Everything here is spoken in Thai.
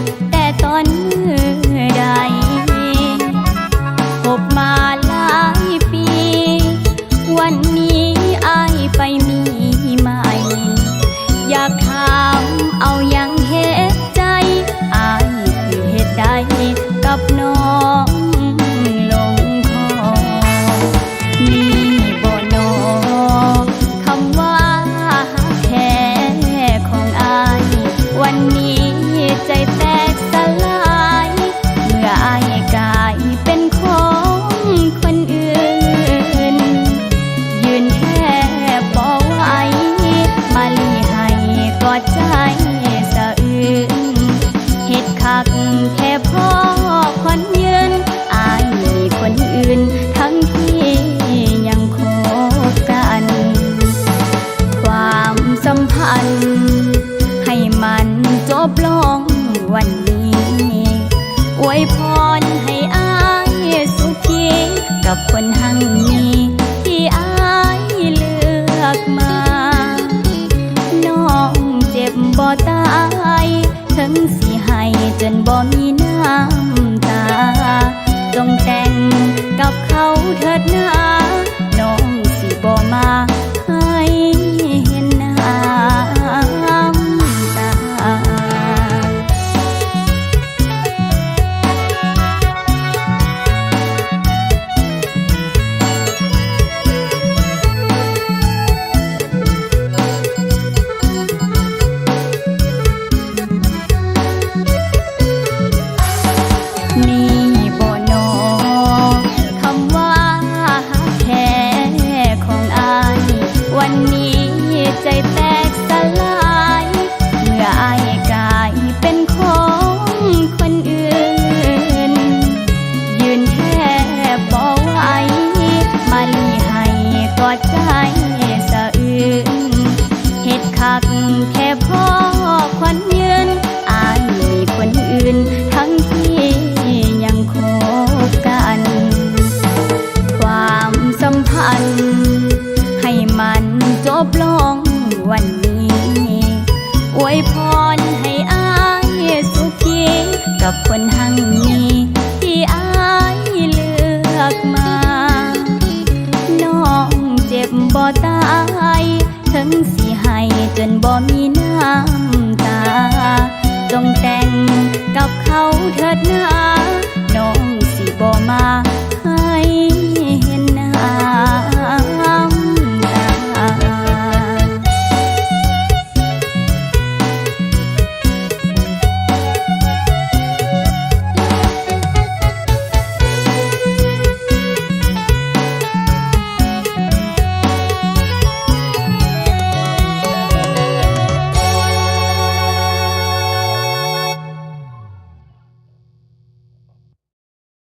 земле หักแค่พ่อคนยืนอายมีคนอื่นทั้งที่ยังคบกัน ความสัมพันธ์ ให้มันจบลงวันนี้ไวยพอ นี่บ่นอคำว่าแท้ของอาย วันนี้ใจแตกสลาย เมื่ออายกายเป็นของคนอื่น ยืนแทบบ่ไหวมาลีให้กอดใจ วันนี้อวยพรให้อายสุขีกับคนหังมีที่อายเลือกมา น้องเจ็บบ่ตายถึงสิให้จนบ่มีน้ำตา จงแต่งกับเขาเถิดนา